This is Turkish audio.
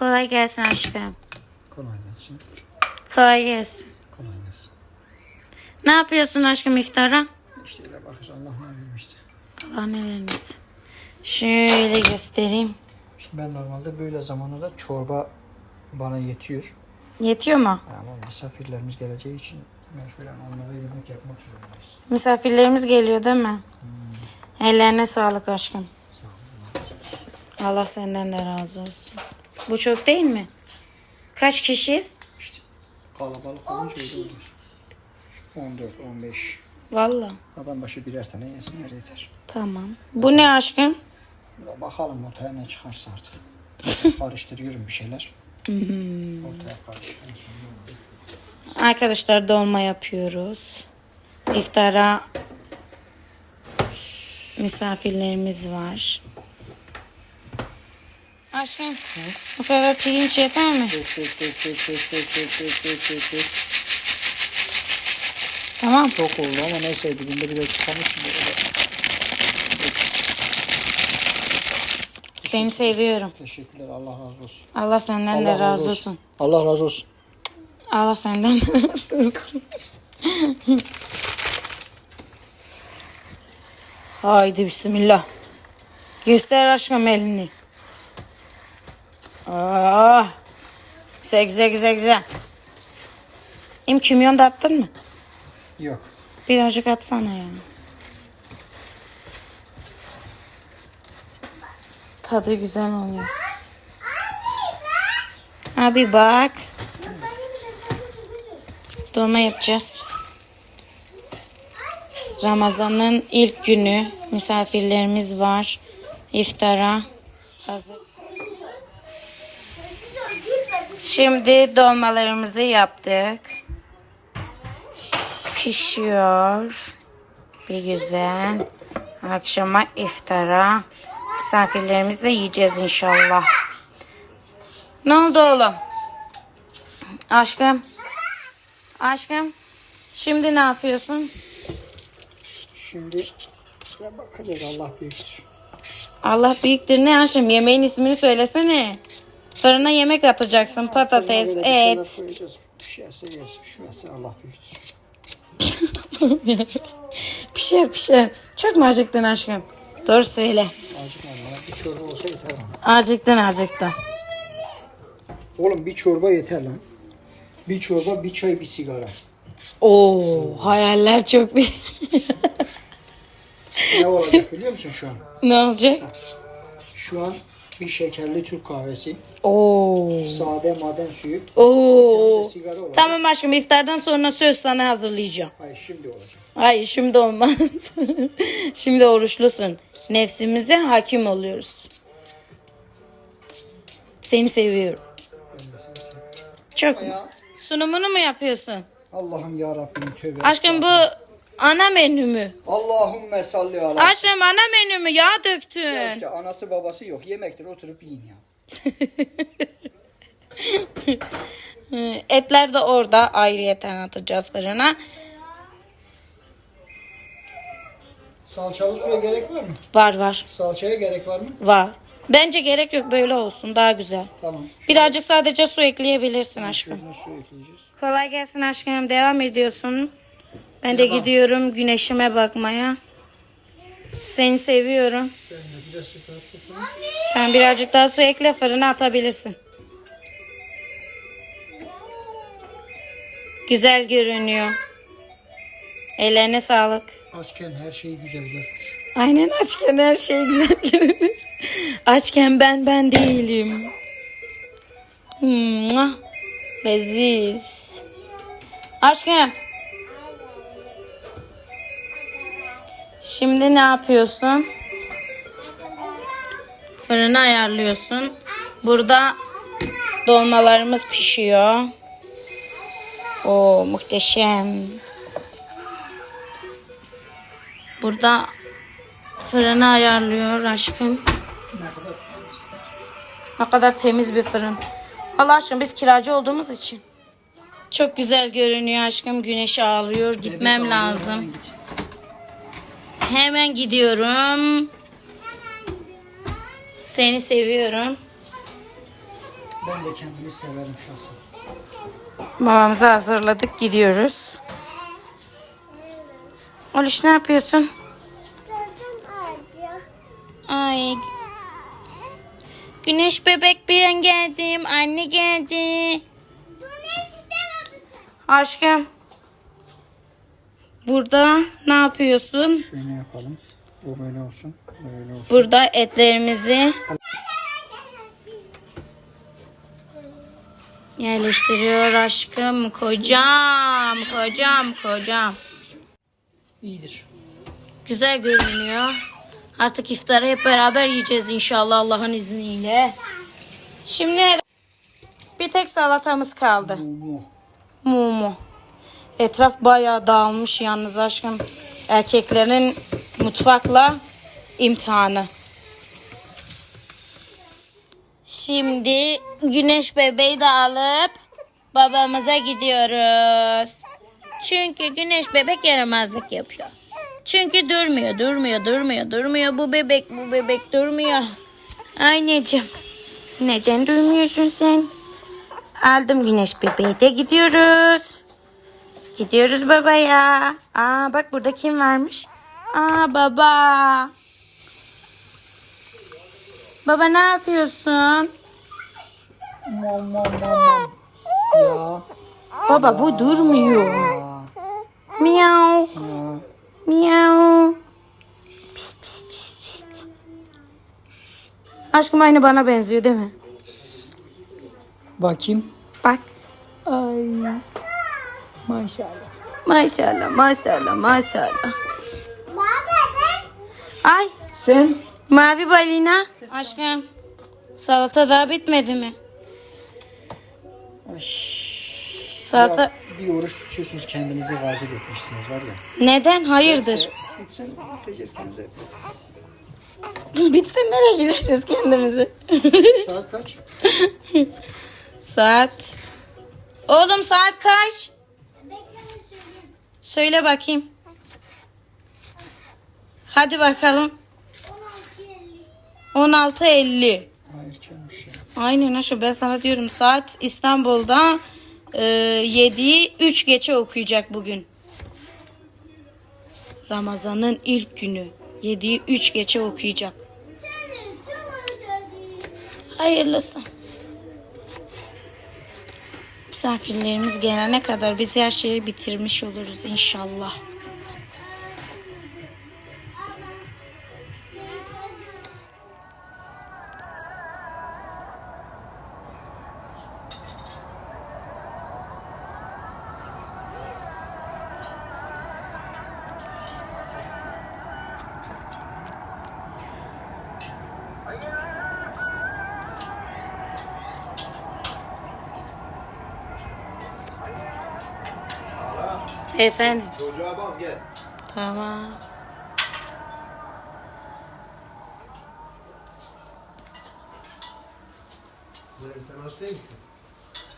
Kolay gelsin aşkım. Kolay gelsin. Kolay gelsin. Kolay gelsin. Ne yapıyorsun aşkım iftara? İşte öyle bakıyoruz Allah ne vermişse. Allah ne vermesin. Şöyle göstereyim. Şimdi ben normalde böyle zamanlarda çorba bana yetiyor. Yetiyor mu? Ama misafirlerimiz geleceği için mecburen onlara yemek yapmak zorundayız. Misafirlerimiz geliyor değil mi? Ellerine sağlık aşkım. Allah senden de razı olsun. Bu çok değil mi? Kaç kişiyiz? İşte kalabalık olunca öyle olur. 14, 15. Vallahi. Adam başı birer tane yesinler yeter. Tamam. Bu ne aşkım? Ya Bakalım ortaya ne çıkarsa artık. Karıştırıyorum bir şeyler. Ortaya karışıyor. Arkadaşlar dolma yapıyoruz. İftara misafirlerimiz var. Aşkım bu kadar pirinç yeter mi? Dök, dök, dök, dök, dök, dök, dök, dök, dök, dök, dök. Tamam. Çok oldu ama neyse dibinde biraz çıkarmışım. Böyle. Seni seviyorum. Teşekkürler Allah razı olsun. Allah senden Allah de razı olsun. Allah razı olsun. Allah senden de razı olsun. Haydi bismillah. Göster aşkım elini. Ah. Güzel güzel güzel güzel. İm kimyon da attın mı? Yok. Birazcık atsana ya. Tadı güzel oluyor. Abi bak. Dolma yapacağız. Ramazan'ın ilk günü misafirlerimiz var. İftara hazır. Şimdi dolmalarımızı yaptık. Pişiyor. Bir güzel. Akşama iftara misafirlerimizle yiyeceğiz inşallah. Ne oldu oğlum? Aşkım. Aşkım. Şimdi ne yapıyorsun? Şimdi bakacağız Allah büyüktür. Allah büyüktür ne aşkım? Yemeğin ismini söylesene. Fırına yemek atacaksın. Patates, et. Pişerse pişmezse Allah büyüktür. Pişer pişer. Çok mu acıktın aşkım? Doğru söyle. Acıkmam bana. Bir çorba olsa yeter bana. Acıktın acıktın. Oğlum bir çorba yeter lan. Bir çorba, bir çay, bir sigara. Oo, hayaller çok bir. Ne olacak biliyor musun şu an? ne olacak? Şu an bir şekerli Türk kahvesi, Oo. sade maden suyu, Oo. sigara olacak. Tamam aşkım iftardan sonra söz sana hazırlayacağım. Hayır şimdi olacak. Hayır şimdi olmaz. şimdi oruçlusun. Nefsimize hakim oluyoruz. Seni seviyorum. Ben de seni seviyorum. Çok. Sunumunu mu yapıyorsun? Allah'ım ya Rabbim tövbe. Aşkım bu ana menü mü? Allahümme salli ala. Aşkım ana menü mü? Yağ Ya döktün. işte anası babası yok. Yemektir oturup yiyin ya. Etler de orada ayrıyeten atacağız fırına. Salçalı suya gerek var mı? Var var Salçaya gerek var mı? var. Bence gerek yok böyle olsun daha güzel. Tamam. Birazcık sadece su ekleyebilirsin aşkım. Su ekleyeceğiz. Kolay gelsin aşkım. Devam ediyorsun. Ben de gidiyorum güneşime bakmaya. Seni seviyorum. Ben de birazcık daha su koyayım. Ben birazcık daha su ekle fırına atabilirsin. Güzel görünüyor. Ellerine sağlık. Açken her şey güzel görünür. Aynen açken her şey güzel görünür. Açken ben ben değilim. Mua. Leziz. Aşkım. Şimdi ne yapıyorsun? Fırını ayarlıyorsun. Burada dolmalarımız pişiyor. O muhteşem. Burada fırını ayarlıyor aşkım. Ne kadar temiz bir fırın. Allah aşkına biz kiracı olduğumuz için. Çok güzel görünüyor aşkım. Güneş ağlıyor. Gitmem lazım. Hemen gidiyorum. Seni seviyorum. Ben de kendimi severim şahsen. Babamızı hazırladık gidiyoruz. Oluş ne yapıyorsun? Ay. Güneş bebek ben geldim. Anne geldi. Aşkım. Burada ne yapıyorsun? Şöyle yapalım. O böyle olsun. Böyle olsun. Burada etlerimizi yerleştiriyor aşkım. Kocam, kocam, kocam. İyidir. Güzel görünüyor. Artık iftarı hep beraber yiyeceğiz inşallah Allah'ın izniyle. Şimdi bir tek salatamız kaldı. Bu. Mumu. Etraf bayağı dağılmış yalnız aşkım. Erkeklerin mutfakla imtihanı. Şimdi güneş bebeği de alıp babamıza gidiyoruz. Çünkü güneş bebek yaramazlık yapıyor. Çünkü durmuyor, durmuyor, durmuyor, durmuyor. Bu bebek, bu bebek durmuyor. Anneciğim, neden durmuyorsun sen? Aldım güneş bebeği de gidiyoruz. Gidiyoruz babaya. Aa bak burada kim varmış? Aa baba. Baba ne yapıyorsun? Ya. Baba bu durmuyor. Miau. Miau. Pist pist pist pist. Aşkım aynı bana benziyor değil mi? Bakayım. Bak. Ay. Maşallah. Maşallah maşallah maşallah. Ay Sen? mavi balina. Aşkım salata daha bitmedi mi? Ay. Salata Ya, bir oruç tutuyorsunuz kendinizi gazip etmişsiniz var ya. neden? Hayırdır? Gitsin gideceğiz kendimize. Bitsin nereye gideceğiz kendimizi? Saat kaç? saat. Oğlum saat kaç? Söyle bakayım. Hadi bakalım. 16.50. Hayır gelmiş ya. Aynen aşkım ben sana diyorum saat İstanbul'da e, 7'yi 3 geçe okuyacak bugün. Ramazan'ın ilk günü. 7'yi 3 geçe okuyacak. Hayırlısı. Misafirlerimiz gelene kadar biz her şeyi bitirmiş oluruz inşallah. Efendim. Çocuğa bak gel. Tamam. Sen aç değil misin?